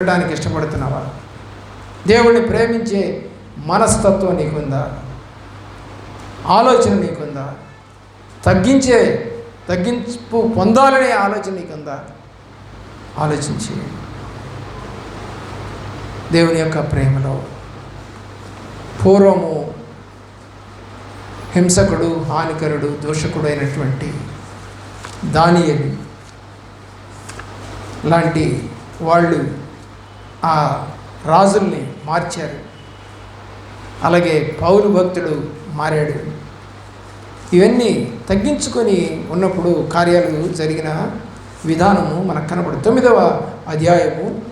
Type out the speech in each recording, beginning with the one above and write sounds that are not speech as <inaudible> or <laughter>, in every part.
ఉండడానికి ఇష్టపడుతున్నావా? దేవుణ్ణి ప్రేమించే మనస్తత్వం నీకుందా? ఆలోచన నీకుందా? తగ్గించే తగ్గింపు పొందాలనే ఆలోచన నీకుందా? ఆలోచించి దేవుని యొక్క ప్రేమలో పూర్వము హింసకుడు హానికరుడు దోషకుడు అయినటువంటి దానియలు లాంటి వాళ్ళు ఆ రాజుల్ని మార్చారు. అలాగే పౌలు భక్తుడు మారాడు. ఇవన్నీ తగ్గించుకొని ఉన్నప్పుడు కార్యాలు జరిగిన విధానము మనకు కనపడు తొమ్మిదవ అధ్యాయము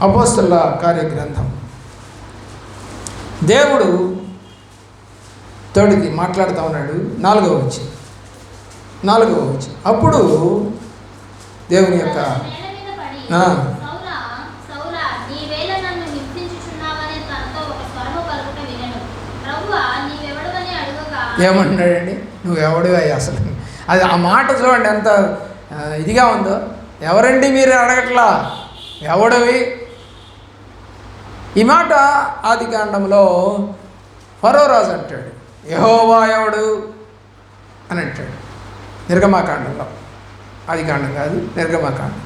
అపోస్తల కార్యగ్రంథం. దేవుడు తోడిది మాట్లాడుతూ ఉన్నాడు. నాలుగవ వచ్చి నాలుగవ వచ్చి అప్పుడు దేవుని యొక్క నేల మీద పడి, ఆ. సౌలా, సౌలా, నీవేళ నన్ను హింసించుచున్నావని తనతో ఒక స్వరము పలుకుట వినెను. ప్రభువా, నీవెవడవని అడుగగా, ఏమంటున్నాడండి? నువ్వు ఎవడు అసలు? అది ఆ మాట చూడండి ఎంత ఇదిగా ఉందో. ఎవరండి మీరు అడగట్లా? ఎవడవి? ఈ మాట ఆది కాండంలో ఫరోరాజు అంటాడు. యహోవా ఎవడు? అని అంటాడు. నిర్గమాకాండంలో ఆది కాండం కాదు నిర్గమాకాండం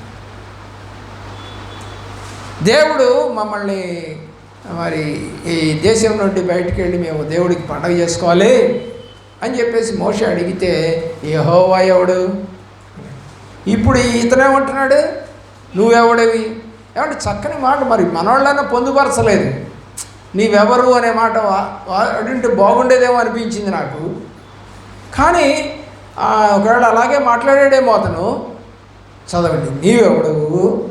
దేవుడు మమ్మల్ని మరి ఈ దేశం నుండి బయటికి వెళ్ళి మేము దేవుడికి పండగ చేసుకోవాలి. అని చెప్పేసి మోష అడిగితే యహోవా ఎవడు? ఇప్పుడు ఇతనేమంటున్నాడు నువ్వెవడవి? ఏమంటే చక్కని మాట మరి మనోళ్ళైనా పొందుపరచలేదు. నీవెవరు అనే మాట వా- బాగుండేదేమో అనిపించింది నాకు. కానీ ఒకవేళ అలాగే మాట్లాడాడేమో అతను చదవండి నీవెవడవు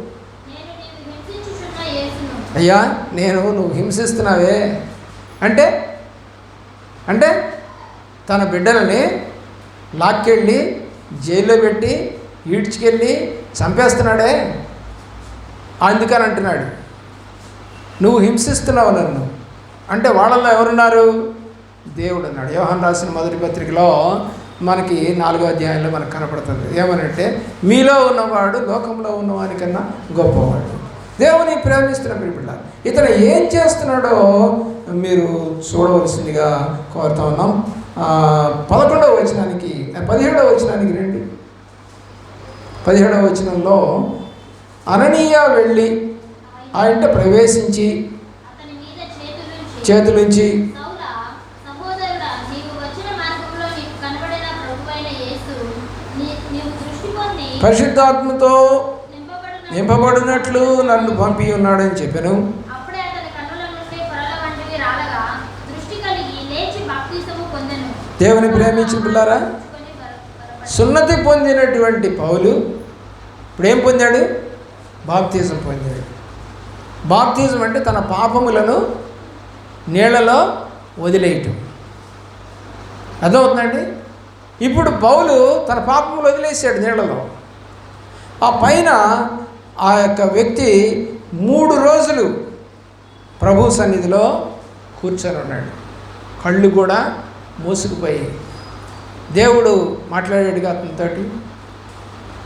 అయ్యా నేను నువ్వు హింసిస్తున్నావే. అంటే అంటే తన బిడ్డలని లాక్కెళ్ళి జైల్లో పెట్టి ఈడ్చుకెళ్ళి చంపేస్తున్నాడే? అందుకని అంటున్నాడు. నువ్వు హింసిస్తున్నావు నన్ను. అంటే వాళ్ళల్లో ఎవరున్నారు? దేవుడు అన్నాడు. యోహన్ రాసిన మొదటి పత్రికలో మనకి నాలుగో అధ్యాయంలో మనకు కనపడుతుంది. ఏమనంటే మీలో ఉన్నవాడు లోకంలో ఉన్నవానికన్నా గొప్పవాడు. దేవుని ప్రేమిస్తున్న మీరు బిడ్డ ఇతను ఏం చేస్తున్నాడో మీరు చూడవలసిందిగా కోరుతా ఉన్నాం. పదకొండవ వచనానికి పదిహేడవ వచనానికి రండి. పదిహేడవ వచనంలో అననీయ వెళ్ళి ఆ ఇంట ప్రవేశించి చేతులుంచి, పరిశుద్ధాత్మతో నింపబడిన- నింపబడినట్లు నన్ను పంపి ఉన్నాడని చెప్పాను అప్పుడే అతని కన్నుల నుండి పొరల వంటివి రాలగా దృష్టి కలిగి లేచి బాప్తిసము పొందెను దేవుని ప్రేమించిన పిల్లారా? సున్నతి పొందినటువంటి పౌలు ఇప్పుడు ఏం పొందాడు? బాప్తిజం పొందాడు. బాప్తిజం అంటే తన పాపములను నీళ్ళలో వదిలేయటం. అర్థమవుతుందండి? ఇప్పుడు పౌలు తన పాపములు వదిలేసాడు నీళ్ళలో. ఆ పైన ఆ యొక్క వ్యక్తి మూడు రోజులు ప్రభు సన్నిధిలో కూర్చొని ఉన్నాడు. కళ్ళు కూడా మూసుకుపోయి దేవుడు మాట్లాడాడుగా అతనితోటి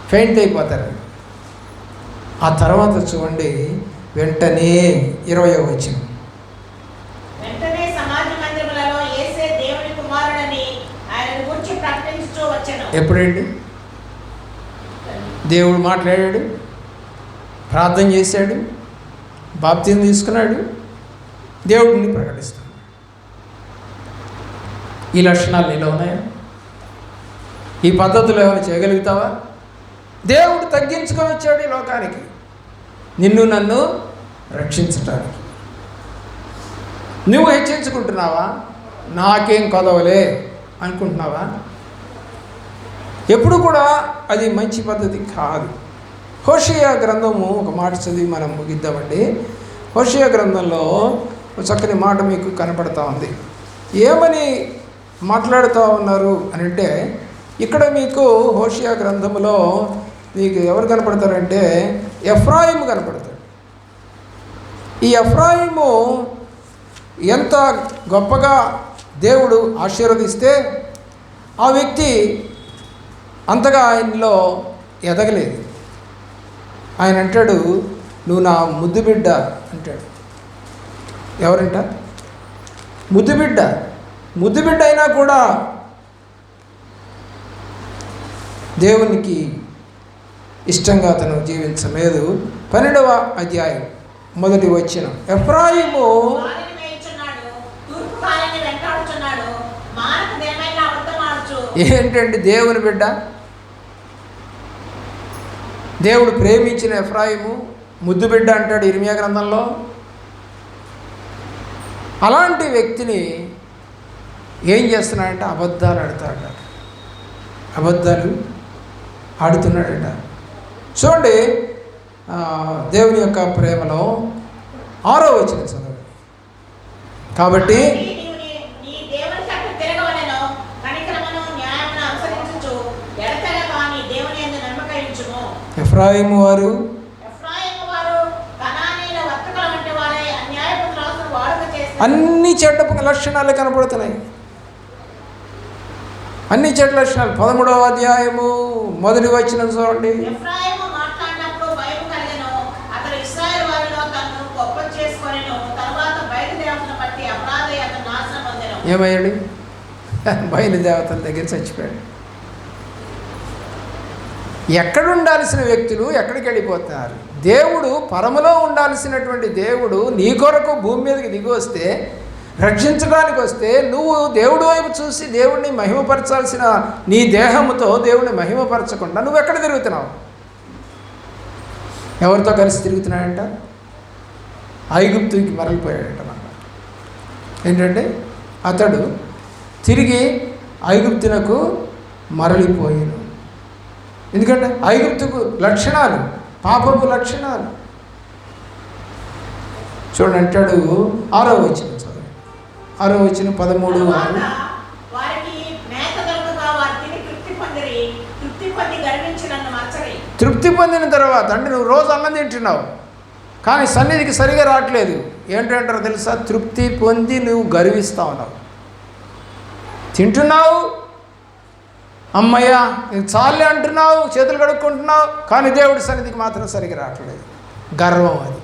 ఫెయింట్ అయిపోతారు. ఆ తర్వాత చూడండి వెంటనే ఇరవై వచ్చెను. ఎప్పుడండి? దేవుడు మాట్లాడాడు ప్రార్థన చేశాడు బాప్తిని తీసుకున్నాడు దేవుడిని ప్రకటిస్తాడు. ఈ లక్షణాలు నీలో ఉన్నాయా? ఈ పద్ధతులు ఏమైనా చేయగలుగుతావా? దేవుడు తగ్గించుకొని వచ్చాడు ఈ లోకానికి. నిన్ను నన్ను రక్షించటానికి. నువ్వు హెచ్చించుకుంటున్నావా? నాకేం కొదవలే అనుకుంటున్నావా? ఎప్పుడు కూడా అది మంచి పద్ధతి కాదు. హోషియా గ్రంథము ఒక మాట చదివి మనం ముగిద్దామండి. హోషియా గ్రంథంలో ఒక చక్కని మాట మీకు కనపడతా ఉంది. ఏమని మాట్లాడుతూ ఉన్నారు అని అంటే ఇక్కడ మీకు హోషియా గ్రంథంలో మీకు ఎవరు కనపడతారంటే ఎఫ్రాయిము కనపడతాడు. ఈ ఎఫ్రాయిము ఎంత గొప్పగా దేవుడు ఆశీర్వదిస్తే ఆ వ్యక్తి అంతగా ఆయనలో ఎదగలేదు. ఆయన అంటాడు నువ్వు నా ముద్దు బిడ్డ అంటాడు. ఎవరంట? ముద్దు బిడ్డ. ముద్దు బిడ్డ అయినా కూడా దేవునికి ఇష్టంగా అతను జీవించలేదు. పన్నెండవ అధ్యాయం మొదటి వచ్చిన ఎఫ్రాయిము ఏంటండి దేవుని బిడ్డ? దేవుడు ప్రేమించిన ఎఫ్రాయిము ముద్దు బిడ్డ అంటాడు ఇర్మియా గ్రంథంలో. అలాంటి వ్యక్తిని ఏం చేస్తున్నాడంటే? అబద్ధాలు ఆడుతాడట. అబద్ధాలు ఆడుతున్నాడట. చూడండి దేవుని యొక్క ప్రేమలో ఆరో వచ్చిన చదవండి. కాబట్టి ఎఫ్రాయిం వారు అన్ని చెడ్డ లక్షణాలు కనపడుతున్నాయి. అన్ని చెడ్డ లక్షణాలు. పదమూడవ అధ్యాయము మొదటి వచ్చిన చూడండి. ఏమయ్యాడు? <laughs> బయలుదేవతల దగ్గర చచ్చిపోయాడు. ఎక్కడ ఉండాల్సిన వ్యక్తులు ఎక్కడికి వెళ్ళిపోతున్నారు దేవుడు పరమలో ఉండాల్సినటువంటి దేవుడు నీ కొరకు భూమి మీదకి దిగి వస్తే రక్షించడానికి వస్తే నువ్వు దేవుడి వైపు చూసి దేవుడిని మహిమపరచాల్సిన నీ దేహముతో దేవుడిని మహిమపరచకుండా నువ్వు ఎక్కడ తిరుగుతున్నావు? ఎవరితో కలిసి తిరుగుతున్నాడంట? ఐగుప్తుకి మరలిపోయాడంట మన ఏంటంటే అతడు తిరిగి ఐగుప్తునకు మరలిపోయాను ఎందుకంటే ఐగుప్తుకు లక్షణాలు పాపపు లక్షణాలు. చూడండి అంటాడు ఆరో వచ్చిన ఆరో వచ్చిన పదమూడు. ఆరు తృప్తి పొందిన తర్వాత అంటే నువ్వు రోజు అన్నం తింటున్నావు కానీ సన్నిధికి సరిగా రావట్లేదు. ఏంటంటారో తెలుసా? తృప్తి పొంది నువ్వు గర్విస్తా ఉన్నావు. తింటున్నావు? అమ్మయ్య చాలే అంటున్నావు చేతులు కడుక్కుంటున్నావు కానీ దేవుడి సన్నిధికి మాత్రం సరిగా రావట్లేదు. గర్వం అది.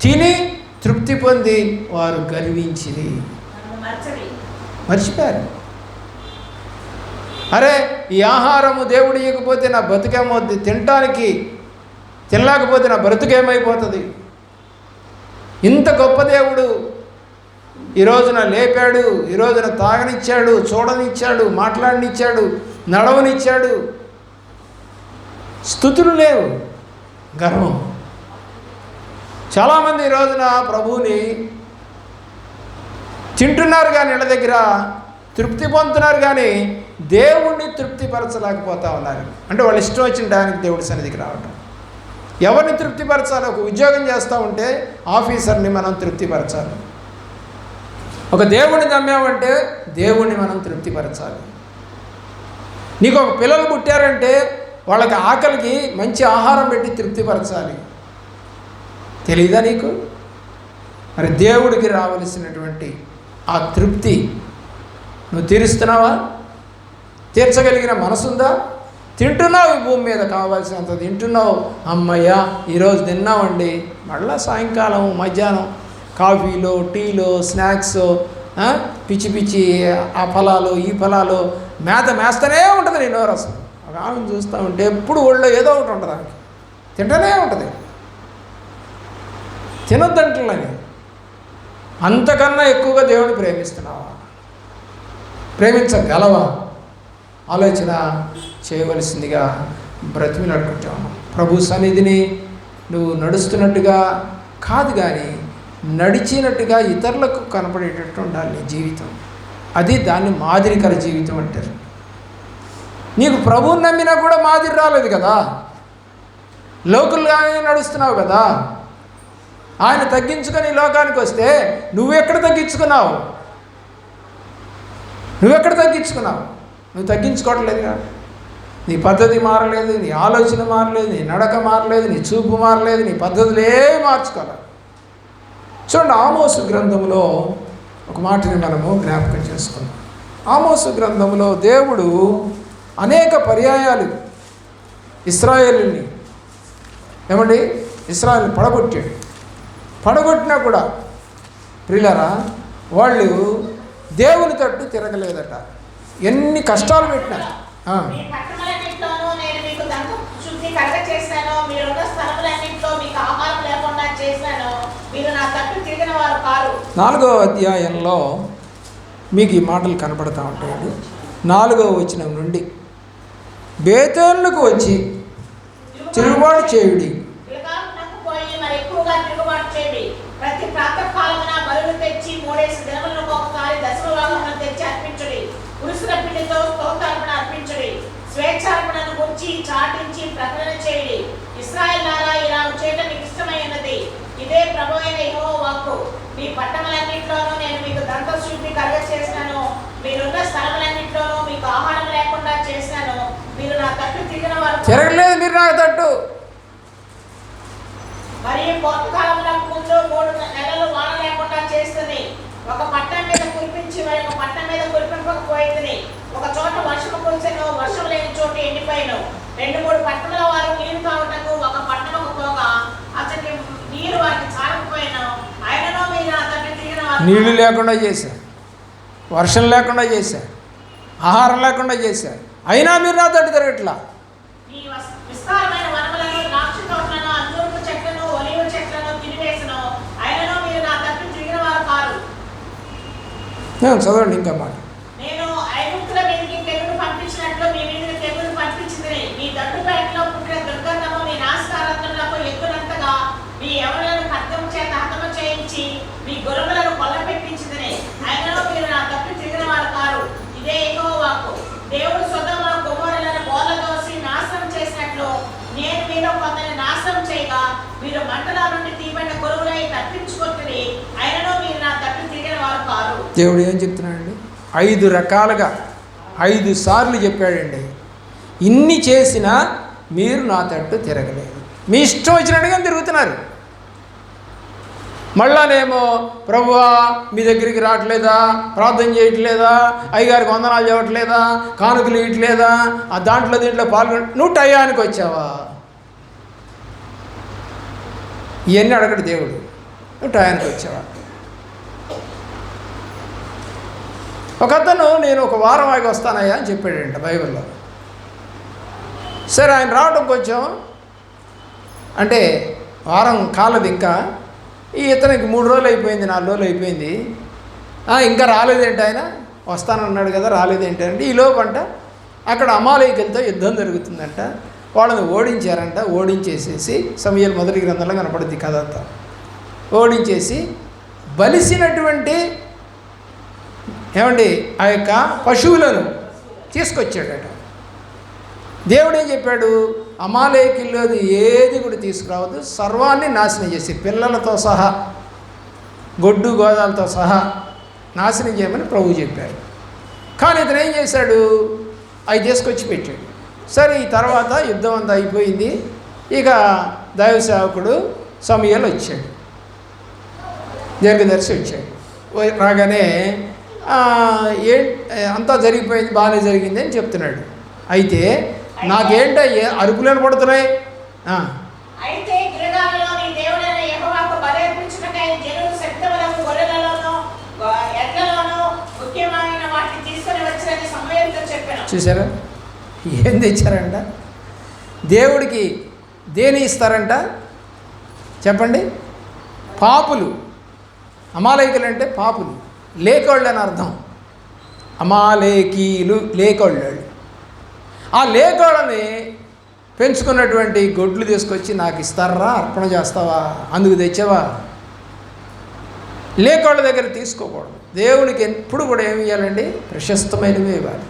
తిని తృప్తి పొంది వారు గర్వించిరి. మర్చిపోయారు. అరే ఈ ఆహారము దేవుడు ఇవ్వకపోతే నా బతుకేమవుద్ది? తినటానికి తినలేకపోతే నా బ్రతుకేమైపోతుంది? ఇంత గొప్ప దేవుడు ఈ రోజున లేపాడు ఈ రోజున తాగనిచ్చాడు చూడనిచ్చాడు మాట్లాడనిచ్చాడు నడవనిచ్చాడు. స్థుతులు లేవు. గర్వం. చాలామంది ఈ రోజున ప్రభువుని తింటున్నారు కానీ ఇళ్ళ దగ్గర తృప్తి పొందుతున్నారు కానీ దేవుణ్ణి తృప్తిపరచలేకపోతా ఉన్నారు. అంటే వాళ్ళు ఇష్టం వచ్చిన టయానికి దేవుడి సన్నిధికి రావటం. ఎవరిని తృప్తిపరచాలి? ఒక ఉద్యోగం చేస్తూ ఉంటే ఆఫీసర్ని మనం తృప్తిపరచాలి. ఒక దేవుడిని నమ్మామంటే దేవుణ్ణి మనం తృప్తిపరచాలి. నీకు ఒక పిల్లలు పుట్టారంటే వాళ్ళకి ఆకలికి మంచి ఆహారం పెట్టి తృప్తిపరచాలి. తెలీదా నీకు? మరి దేవుడికి రావలసినటువంటి ఆ తృప్తి నువ్వు తీరుస్తున్నావా? తీర్చగలిగిన మనసుందా? తింటున్నావు ఈ భూమి మీద కావాల్సినంత తింటున్నావు. అమ్మయ్యా ఈరోజు తిన్నామండి. మళ్ళా సాయంకాలం మధ్యాహ్నం కాఫీలో టీలో స్నాక్స్ పిచ్చి పిచ్చి ఆ ఫలాలు ఈ ఫలాలు మేత మేస్తూనే ఉంటుంది నీ రసం ఒక ఆమెను చూస్తూ ఉంటే ఎప్పుడు ఒళ్ళో ఏదో ఒకటి ఉంటుంది ఆమెకి. తింటూనే ఉంటుంది. తినొద్దంటున్నాను అంతకన్నా ఎక్కువగా దేవుని ప్రేమిస్తున్నావా? ప్రేమించగలవా? ఆలోచన చేయవలసిందిగా బ్రతిమిలాడుకుంటాము ప్రభు సన్నిధిని నువ్వు నడుస్తున్నట్టుగా కాదు కానీ నడిచినట్టుగా ఇతరులకు కనపడేటట్టు ఉండాలి నీ జీవితం. అది దాన్ని మాదిరికర జీవితం అంటారు. నీకు ప్రభువుని నమ్మినా కూడా మాదిరి రాలేదు కదా? లోకులుగానే నడుస్తున్నావు కదా? ఆయన తగ్గించుకొని ఈ లోకానికి వస్తే నువ్వెక్కడ తగ్గించుకున్నావు? నువ్వెక్కడ తగ్గించుకున్నావు? నువ్వు తగ్గించుకోవట్లేదుగా. నీ పద్ధతి మారలేదు నీ ఆలోచన మారలేదు నీ నడక మారలేదు నీ చూపు మారలేదు నీ పద్ధతులు ఏమి మార్చుకోవాలి. చూడండి ఆమోసు గ్రంథంలో ఒక మాటని మనము జ్ఞాపకం చేసుకున్నాం ఆమోసు గ్రంథంలో దేవుడు అనేక పర్యాయాలు ఇస్రాయేలుని ఏమండి? ఇస్రాయల్ పడగొట్టాడు. పడగొట్టినా కూడా. ప్రియులరా వాళ్ళు దేవుని తట్టు తిరగలేదట. ఎన్ని కష్టాలు పెట్టినారు ఆ, మీ పట్టణాలన్నింటిలోనూ నేను మీకు దంత శుద్ధి కలగ చేశాను మీరున్న స్థలములన్నింటిలో మీకు ఆహారం లేకుండా చేశాను. మీరు నా తట్టు తిరిగిన వారు కారు. నాలుగో అధ్యాయంలో మీకు ఈ మాటలు కనపడతా ఉంటాయండి. నాలుగో వచనం నుండి. బేతేళ్ళకు వచ్చి తిరుగుబాటు చేయుడి. ఎక్కువగా తిరుగుబాటు చేయండి. ప్రతి ప్రాతకాలమున బలులు తెచ్చి మూడేసి దినములకు ఒకసారి దశమ తెచ్చి అర్పించండి. పురుషుల పిండితో స్తోత్రార్పణ అర్పించండి. స్వేచ్ఛార్పణను గురించి చాటించి ప్రకటన చేయండి. ఇస్రాయల్ ఇలా చేయడం మీకు ఇష్టమైనది. ఇదే ప్రభు అయిన వాక్కు. మీ పట్టణములన్నింటిలోనూ నేను మీకు దంత శుద్ధి కలగ చేసినాను మీరున్న స్థలములన్నింటిలోనూ మీకు ఆహారం లేకుండా చేసినాను. మీరు నా తట్టు తిరిగిన వారు తిరగలేదు మీరు నా తట్టు మరియు కోతకాలములకు ముందు మూడు నెలలు వాన లేకుండా చేస్తుంది. ఒక పట్టణం మీద కురిపించి మరి ఒక పట్టణం మీద కురిపింపకపోయింది ఒక చోట వర్షం కురిసెను వర్షం లేని చోట ఎండిపోయిను. రెండు మూడు పట్టణాల వారు నీరు తాగటకు ఒక పట్టణము పోగా అతనికి నీరు వారికి చాలకపోయాను. ఆయనలో మీరు అతన్ని తిరిగిన నీళ్ళు లేకుండా చేశారు వర్షం లేకుండా చేశారు ఆహారం లేకుండా చేశారు అయినా మీరు నా తట్టు తిరగట్లా విస్తారమైన వనములను ద్రాక్ష తోటలను అంజూరపు చెట్లను ఒలివ చెట్లను తినివేసను ఆయనలో మీరు నా తట్టు తిరిగిన వారు కారు ఆ, చదవండి ఇంకా మాట నేను ఐగుప్తుల మీదకి తెగులు పంపించినట్లు మీ మీదకి తెగులు పంపించింది మీ దడ్డుపేటలో పుట్టిన దుర్గంధము మీ నాశకారంతులకు ఎక్కునంతగా మీ ఎవరులను ఖడ్గం చేత హతము చేయించి మీ గొర్రెలను కొల్ల పెట్టించింది ఆయనలో మీరు నా తప్పు తిరిగిన వారు కారు ఇదే ఎక్కువ వాకు దేవుడు సొదమ గుమ్మరులను బోల చదవండి నాశనం చేసినట్లు నేను మీలో కొందరిని నాశనం చేయగా మీరు మంటల నుండి తీయబడిన గొరువులై తప్పించుకుంటుంది ఆయనలో మీరు నా తప్పు తిరిగిన వారు కారు దేవుడు ఏం చెప్తున్నాడండి? ఐదు రకాలుగా ఐదు సార్లు చెప్పాడండి. ఇన్ని చేసినా మీరు నా తట్టు తిరగలేదు. మీ ఇష్టం వచ్చినట్టుగా తిరుగుతున్నారు. మళ్ళానేమో ప్రభువా మీ దగ్గరికి రావట్లేదా? ప్రార్థన చేయట్లేదా? అయ్యగారికి వందనాలు చేయట్లేదా కానుకలు ఇవ్వట్లేదా ఆ దాంట్లో దీంట్లో పాల్గొన నువ్వు టయానికి వచ్చావా? ఇవన్నీ అడగడు దేవుడు. నువ్వు టయానికి వచ్చావా? ఒక అతను నేను ఒక వారం ఆగి వస్తానయ్యా అని చెప్పాడంట బైబిల్లో. సరే ఆయన రావడం కొంచెం అంటే వారం కాలది ఇంకా ఈ ఇతనికి మూడు రోజులు అయిపోయింది నాలుగు రోజులు అయిపోయింది. ఇంకా రాలేదేంటి ఆయన? వస్తానన్నాడు కదా రాలేదేంటి? అంటే ఈ లోపంట అక్కడ అమాలయకులతో యుద్ధం జరుగుతుందంట. వాళ్ళని ఓడించారంట ఓడించేసేసి సమయాలు మొదటి గ్రంథంలో కనపడుద్ది కథ అంతా. ఓడించేసి బలిసినటువంటి ఏమండి? ఆ యొక్క పశువులను తీసుకొచ్చాడట. దేవుడు ఏం చెప్పాడు? అమాలేకిల్లోది ఏది కూడా తీసుకురావద్దు. సర్వాన్ని నాశనం చేసి పిల్లలతో సహా గొడ్డు గోదాలతో సహా నాశనం చేయమని ప్రభు చెప్పారు కానీ ఇతను ఏం చేశాడు? అవి తీసుకొచ్చి పెట్టాడు. సరే ఈ తర్వాత యుద్ధం అంతా అయిపోయింది. ఇక దైవ సేవకుడు సమయాలు వచ్చాడు. దీర్ఘదర్శి వచ్చాడు. రాగానే ఏ అంతా జరిగిపోయింది బాగానే జరిగింది అని చెప్తున్నాడు. అయితే నాకేంట అరుపులను పడుతున్నాయి? చూసారా ఏం తెచ్చారంట? దేవుడికి దేని ఇస్తారంట? చెప్పండి. పాపులు. అమాలేకులు అంటే పాపులు. లేకోళ్ళు అని అర్థం అమాలేకీలు లేకోళ్ళు ఆ లేకోళ్ళని పెంచుకున్నటువంటి గొడ్లు తీసుకొచ్చి నాకు ఇస్తారా అర్పణ చేస్తావా అందుకు తెచ్చావా? లేకోళ్ళ దగ్గర తీసుకోకూడదు. దేవునికి ఎప్పుడు కూడా ఏమి ఇవ్వాలండి ప్రశస్తమైనవి ఇవ్వాలి.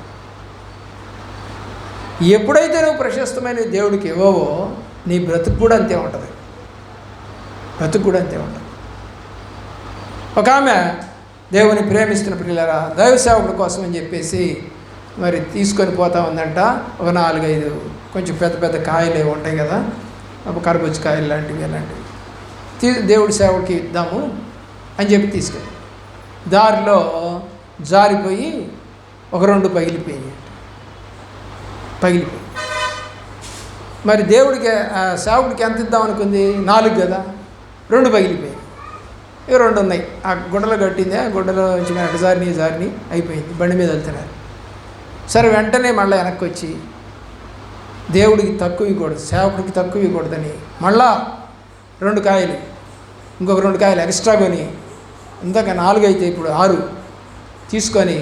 ఎప్పుడైతే నువ్వు ప్రశస్తమైనవి దేవుడికి ఇవ్వవో నీ బ్రతుకు కూడా అంతే ఉంటుంది. బ్రతుకు కూడా అంతే ఉంటుంది. ఒక ఆమె దేవుని ప్రేమిస్తున్న పిల్లరా దైవ సేవకుల కోసం అని చెప్పేసి మరి తీసుకొని పోతా ఉందంట. ఒక నాలుగైదు కొంచెం పెద్ద పెద్ద కాయలు ఏవి ఉంటాయి కదా ఒక కర్బూజ కాయలు లాంటివి అలాంటివి. తీ దేవుడి సేవకి ఇద్దాము అని చెప్పి తీసుకెళ్ళి దారిలో జారిపోయి ఒక రెండు పగిలిపోయాయి పగిలిపోయి మరి దేవుడికి సేవకుడికి ఎంత ఇద్దాం అనుకుంది? నాలుగు కదా రెండు పగిలిపోయాయి ఇవి రెండు ఉన్నాయి. ఆ గుడ్డలో కట్టింది ఆ గుడ్డలో వచ్చిన అటు జారిని జారిని అయిపోయింది. బండి మీద వెళ్తున్నారు. సరే వెంటనే మళ్ళీ వెనక్కి వచ్చి దేవుడికి తక్కువ ఇవ్వకూడదు సేవకుడికి తక్కువ ఇవ్వకూడదని మళ్ళా రెండు కాయలు ఇంకొక రెండు కాయలు ఎక్స్ట్రా కొని ఇందాక నాలుగు అయితే ఇప్పుడు ఆరు తీసుకొని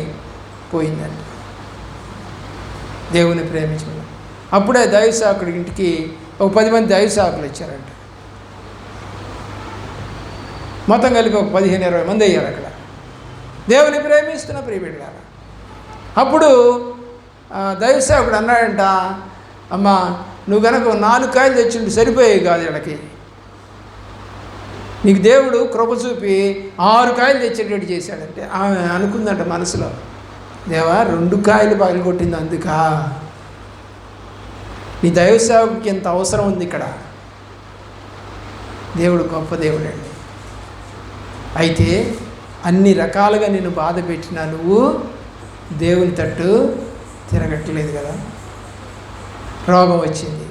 పోయిందండి దేవుని ప్రేమించడం అప్పుడే దైవ సేవకుడి ఇంటికి ఒక పది మంది దైవ సేవకులు వచ్చారంట. మొత్తం కలిపి ఒక పదిహేను ఇరవై మంది అయ్యారు అక్కడ. దేవుని ప్రేమిస్తున్న ప్రియబిడ్డారా అప్పుడు దైవసేవకుడు అన్నాడంట అమ్మా నువ్వు కనుక నాలుగు కాయలు తెచ్చిండు సరిపోయేవి కాదు వీళ్ళకి నీకు దేవుడు కృప చూపి ఆరు కాయలు తెచ్చేటట్టు చేశాడంటే ఆమె అనుకుందంట మనసులో దేవా రెండు కాయలు పగలగొట్టింది అందుక. నీ దైవ సేవకుడికి ఎంత అవసరం ఉంది ఇక్కడ. దేవుడు గొప్ప దేవుడు అండి అయితే అన్ని రకాలుగా నేను బాధ పెట్టినా నువ్వు దేవుని తట్టు తిరగట్లేదు కదా. రోగం వచ్చింది.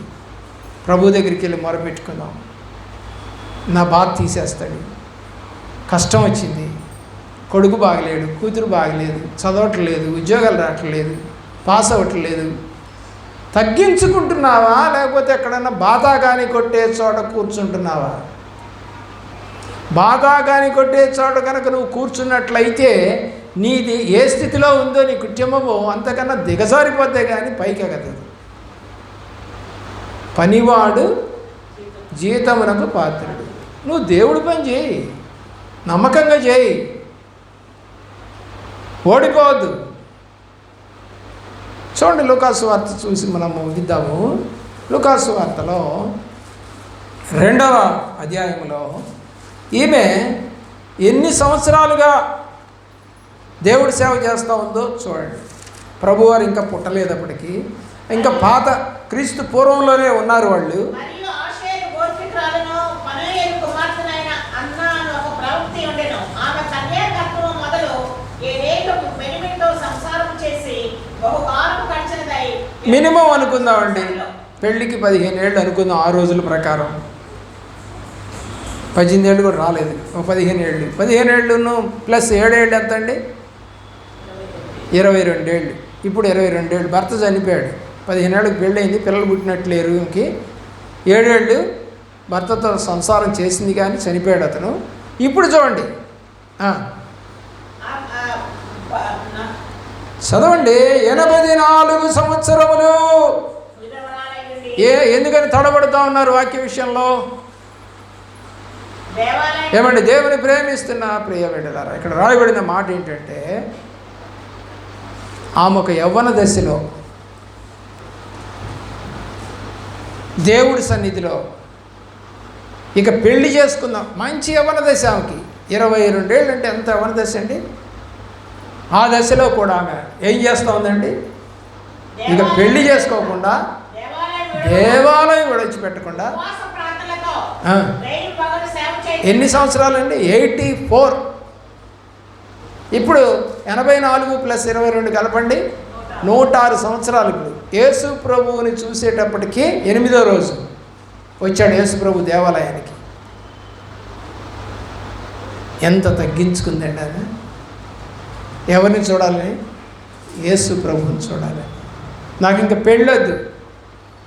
ప్రభు దగ్గరికి వెళ్ళి మొరపెట్టుకున్నాం నా బాధ తీసేస్తాడు. కష్టం వచ్చింది. కొడుకు బాగలేడు కూతురు బాగలేదు చదవట్లేదు ఉద్యోగాలు రావట్లేదు పాస్ అవ్వట్లేదు. తగ్గించుకుంటున్నావా? లేకపోతే ఎక్కడన్నా బాధాగాని కొట్టే చోట కూర్చుంటున్నావా? బాగా కానీ కొట్టే చోట కనుక నువ్వు కూర్చున్నట్లయితే నీది ఏ స్థితిలో ఉందో నీ కుటుంబము అంతకన్నా దిగజారిపోతే కానీ పైకి ఎగదు పనివాడు జీతమునకు పాత్రుడు. నువ్వు దేవుడి పని చేయి. నమ్మకంగా చేయి. ఓడిపోవద్దు. చూడండి లుకాసు వార్త చూసి మనం ఇద్దాము లుకాసు వార్తలో రెండవ అధ్యాయంలో ఈమె ఎన్ని సంవత్సరాలుగా దేవుడి సేవ చేస్తూ ఉందో చూడండి. ప్రభువారు ఇంకా పుట్టలేదప్పటికి ఇంకా పాత క్రీస్తు పూర్వంలోనే ఉన్నారు వాళ్ళు. మినిమం అనుకుందామండి. పెళ్ళికి పదిహేను ఏళ్ళు అనుకుందాం ఆ రోజుల ప్రకారం. పద్దెనిమిది ఏళ్ళు కూడా రాలేదు. ఒక పదిహేను ఏళ్ళు. పదిహేను ఏళ్ళును ప్లస్ ఏడేళ్ళు ఎంత అండి? ఇరవై రెండేళ్ళు ఇప్పుడు ఇరవై రెండేళ్ళు భర్త చనిపోయాడు. పదిహేను ఏళ్ళకి పెళ్ళయింది పిల్లలు పుట్టినట్లేరు ఇంకి. ఏడేళ్ళు భర్తతో సంసారం చేసింది కానీ చనిపోయాడు అతను. ఇప్పుడు చూడండి. చదవండి. ఎనభై నాలుగు సంవత్సరములు. ఏ ఎందుకని తడబడుతూ ఉన్నారు వాక్య విషయంలో? ఏమండి దేవుని ప్రేమిస్తున్న ప్రియ బిడ్డలారా ఇక్కడ రాయబడిన మాట ఏంటంటే ఆమె ఒక యవ్వన దశలో దేవుడి సన్నిధిలో ఇక పెళ్ళి చేసుకుందాం. మంచి యవ్వన దశ ఆమెకి. ఇరవై రెండేళ్ళు అంటే ఎంత యవ్వన దశ అండి? ఆ దశలో కూడా ఆమె ఏం చేస్తూ ఉందండి? ఇక పెళ్ళి చేసుకోకుండా దేవాలయం విడిచిపెట్టకుండా ఎన్ని సంవత్సరాలండి? Eighty four. ఇప్పుడు ఎనభై నాలుగు ప్లస్ ఇరవై రెండు కలపండి. నూట ఆరు సంవత్సరాలు ఇప్పుడు యేసు ప్రభువుని చూసేటప్పటికి ఎనిమిదో రోజు వచ్చాడు యేసు ప్రభు దేవాలయానికి. ఎంత తగ్గించుకుందండి ఆమె ఎవరిని చూడాలి? యేసు ప్రభువుని చూడాలి. నాకు ఇంకా పెళ్ళొద్దు.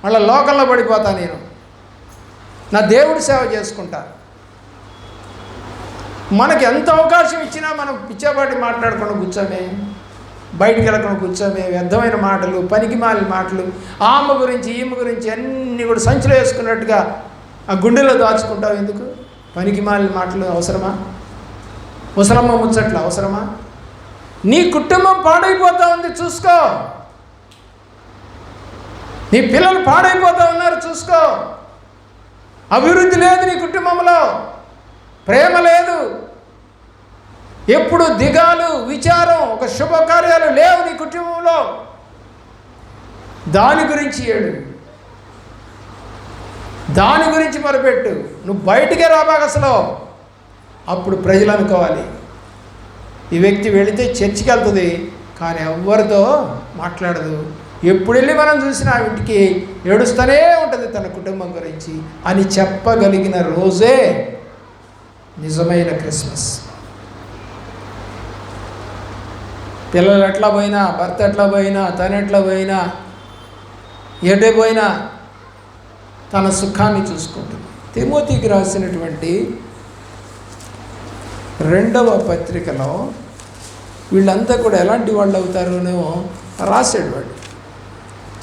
మళ్ళీ లోకంలో పడిపోతా నేను. నా దేవుడి సేవ చేసుకుంటారు. మనకి ఎంత అవకాశం ఇచ్చినా మనం పిచ్చాపాటి మాట్లాడకుండా కూర్చోమే బయటికి వెళ్ళకుండా కూర్చోమే వ్యర్థమైన మాటలు పనికి మాలిన మాటలు ఆమె గురించి ఈమె గురించి అన్నీ కూడా సంచిలో వేసుకున్నట్టుగా ఆ గుండెలో దాచుకుంటావు ఎందుకు? పనికి మాలిన మాటలు అవసరమా? ముసలమ్మ ముచ్చట్లు అవసరమా? నీ కుటుంబం పాడైపోతా ఉంది చూసుకో. నీ పిల్లలు పాడైపోతా ఉన్నారు చూసుకో. అభివృద్ధి లేదు నీ కుటుంబంలో. ప్రేమ లేదు. ఎప్పుడు దిగాలు విచారం ఒక శుభకార్యాలు లేవు నీ కుటుంబంలో. దాని గురించి ఏడు. దాని గురించి మొరపెట్టు. నువ్వు బయటికే రాబాక అసలు అప్పుడు ప్రజలు అనుకోవాలి. ఈ వ్యక్తి వెళితే చర్చికి వెళ్తుంది కానీ ఎవరితో మాట్లాడదు. ఎప్పుడు వెళ్ళి మనం చూసినా ఆ ఇంటికి ఏడుస్తూనే ఉంటుంది తన కుటుంబం గురించి అని చెప్పగలిగిన రోజే నిజమైన క్రిస్మస్. పిల్లలు ఎట్లా పోయినా భర్త ఎట్లా పోయినా తను ఎట్లా పోయినా ఎటే పోయినా తన సుఖాన్ని చూసుకుంటుంది. తిమోతికి రాసినటువంటి రెండవ పత్రికలో వీళ్ళంతా కూడా ఎలాంటి వాళ్ళు అవుతారోనో రాశాడు వాడు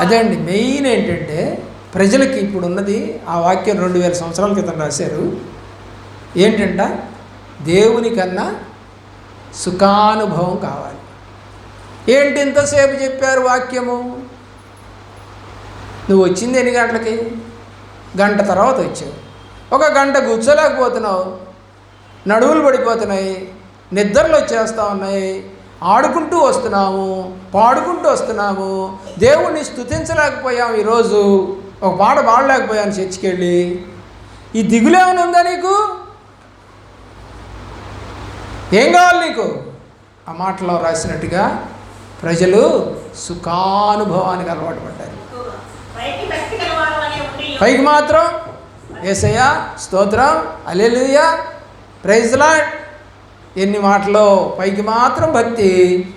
అదే అండి మెయిన్ ఏంటంటే ప్రజలకి ఇప్పుడు ఉన్నది ఆ వాక్యం రెండు వేల సంవత్సరాల క్రితం రాశారు. ఏంటంట? దేవుని కన్నా సుఖానుభవం కావాలి. ఏంటి ఇంతసేపు చెప్పారు వాక్యము? నువ్వు వచ్చింది ఎన్ని గంటలకి? గంట తర్వాత వచ్చావు. ఒక గంట కూర్చోలేకపోతున్నావు. నడువులు పడిపోతున్నాయి. నిద్రలు వచ్చేస్తూ ఉన్నాయి. ఆడుకుంటూ వస్తున్నాము పాడుకుంటూ వస్తున్నాము దేవుణ్ణి స్తుతించలేకపోయాం ఈరోజు. ఒక పాట పాడలేకపోయాను చర్చికి వెళ్ళి ఈ దిగులేమైనా ఉందా నీకు? ఏం కావాలి నీకు? ఆ మాటలో రాసినట్టుగా ప్రజలు సుఖానుభవానికి అలవాటు పడ్డారు. పైకి మాత్రం ఏసయ్య స్తోత్రం అలెలుయ ప్రైజ్లా ఎన్ని మాటలో పైకి మాత్రం భక్తి.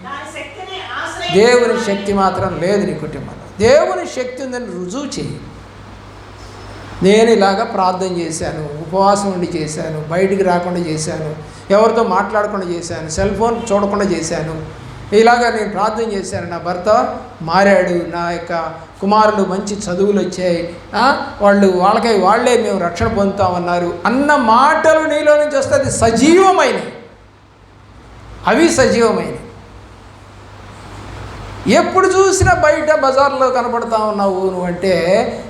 దేవుని శక్తి మాత్రం లేదు నీ కుటుంబంలో. దేవుని శక్తి ఉందని రుజువు చేయి. నేను ఇలాగ ప్రార్థన చేశాను ఉపవాసం ఉండి చేశాను బయటికి రాకుండా చేశాను ఎవరితో మాట్లాడకుండా చేశాను సెల్ ఫోన్ చూడకుండా చేశాను. ఇలాగ నేను ప్రార్థన చేశాను. నా భర్త మారాడు నా యొక్క కుమారులు మంచి చదువులు వచ్చాయి. వాళ్ళు వాళ్ళకై వాళ్ళే మేము రక్షణ పొందుతామన్నారు అన్న మాటలు నీలో నుంచి వస్తే అది సజీవమైనవి. అవి సజీవమైనవి. ఎప్పుడు చూసినా బయట బజార్లో కనపడతా ఉన్నావు నువ్వు అంటే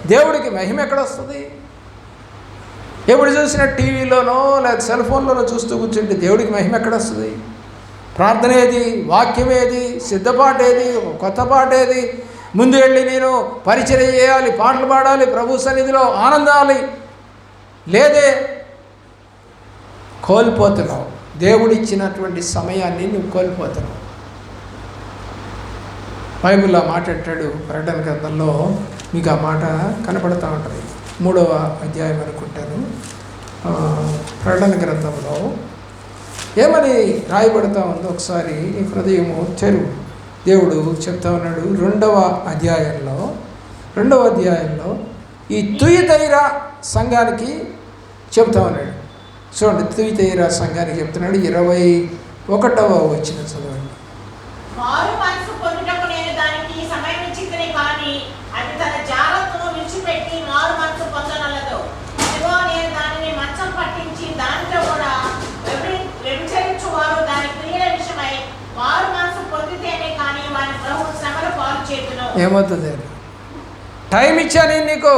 దేవుడికి మహిమ ఎక్కడ వస్తుంది ఎప్పుడు చూసినా టీవీలోనో లేదా సెల్ ఫోన్లోనో చూస్తూ కూర్చుంటే దేవుడికి మహిమ ఎక్కడ వస్తుంది ప్రార్థన ఏది వాక్యం ఏది సిద్ధపాట ఏది కొత్త పాట ఏది ముందు వెళ్ళి నేను పరిచయం చేయాలి పాటలు పాడాలి ప్రభు సన్నిధిలో ఆనందాలి. లేదే కోల్పోతున్నావు. దేవుడిచ్చినటువంటి సమయాన్ని నువ్వు కోల్పోతావు. బైబిల్లో ఆ మాట అంటాడు ప్రకటన గ్రంథంలో మీకు ఆ మాట కనపడుతూ ఉంటుంది. మూడవ అధ్యాయం అనుకుంటాను. ప్రకటన గ్రంథంలో ఏమని రాయబడతా ఉందో ఒకసారి హృదయము చెరువు దేవుడు చెప్తా ఉన్నాడు రెండవ అధ్యాయంలో రెండవ అధ్యాయంలో ఈ తుయితైర సంఘానికి చెప్తా ఉన్నాడు. చూడండి తుయితైర సంఘానికి చెప్తున్నాడు ఇరవై ఒకటవ వచ్చిన చదవండి. ఏమవుతుంది టైం ఇచ్చా నేను నీకు.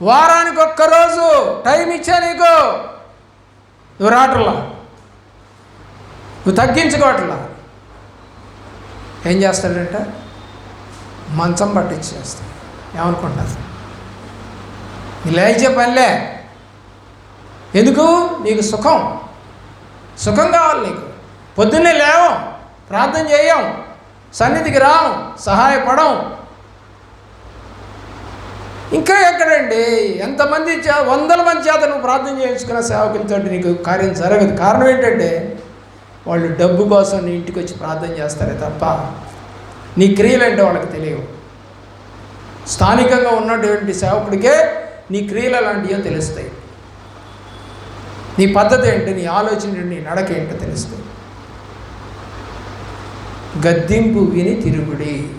వారానికి ఒక్కరోజు టైం ఇచ్చా నీకు. నువ్వు రావట్లా? నువ్వు తగ్గించుకోవట్లా? ఏం చేస్తాడంట? మంచం పట్టించేస్తాడు. ఏమనుకుంటారు? నీ లేచే పనిలే. ఎందుకు? నీకు సుఖం. సుఖం కావాలి నీకు. పొద్దున్నే లేవం ప్రార్థన చేయం సన్నిధికి రావం సహాయపడం ఇంకా ఎక్కడండి? ఎంతమంది వందల మంది చేత నువ్వు ప్రార్థన చేయించుకున్న సేవకులతో నీకు కార్యం జరగదు. కారణం ఏంటంటే వాళ్ళు డబ్బు కోసం నీ ఇంటికి వచ్చి ప్రార్థన చేస్తారే తప్ప నీ క్రియలంటే వాళ్ళకి తెలియవు. స్థానికంగా ఉన్నటువంటి సేవకుడికే నీ క్రియలు అలాంటివో తెలుస్తాయి. నీ పద్ధతి ఏంటి? నీ ఆలోచన నీ నడక ఏంటో తెలుస్తాయి. గద్దింపు విని తిరుగుడి.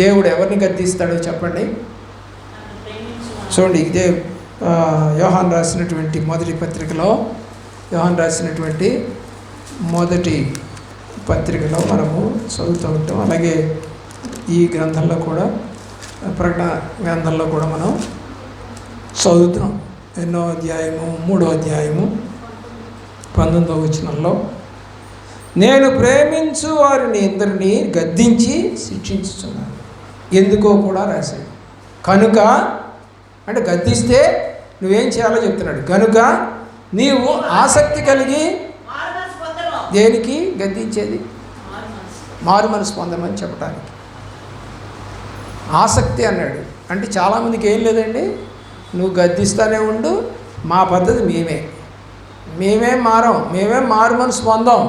దేవుడు ఎవరిని గద్దిస్తాడో చెప్పండి. చూడండి ఇదే యోహాన్ రాసినటువంటి మొదటి పత్రికలో యోహాన్ రాసినటువంటి మొదటి పత్రికలో మనము చదువుతూ ఉంటాం. అలాగే ఈ గ్రంథంలో కూడా ప్రకటన గ్రంథంలో కూడా మనం చదువుతున్నాం. ఎన్నో అధ్యాయము మూడో అధ్యాయము పంతొమ్మిదో వచనంలో నేను ప్రేమించు వారిని ఇందరినీ గద్దించి శిక్షించుతున్నాను ఎందుకో కూడా రాశాడు. కనుక అంటే గద్దిస్తే నువ్వేం చేయాలో చెప్తున్నాడు. కనుక నీవు ఆసక్తి కలిగి దేనికి గద్దించేది? మారు మనసు పొందమని చెప్పడానికి ఆసక్తి అన్నాడు. అంటే చాలామందికి ఏం లేదండి? నువ్వు గద్దిస్తానే ఉండు మా పద్ధతి మేమే. మేమేం మారం మేమేం మారు మనసు పొందాం.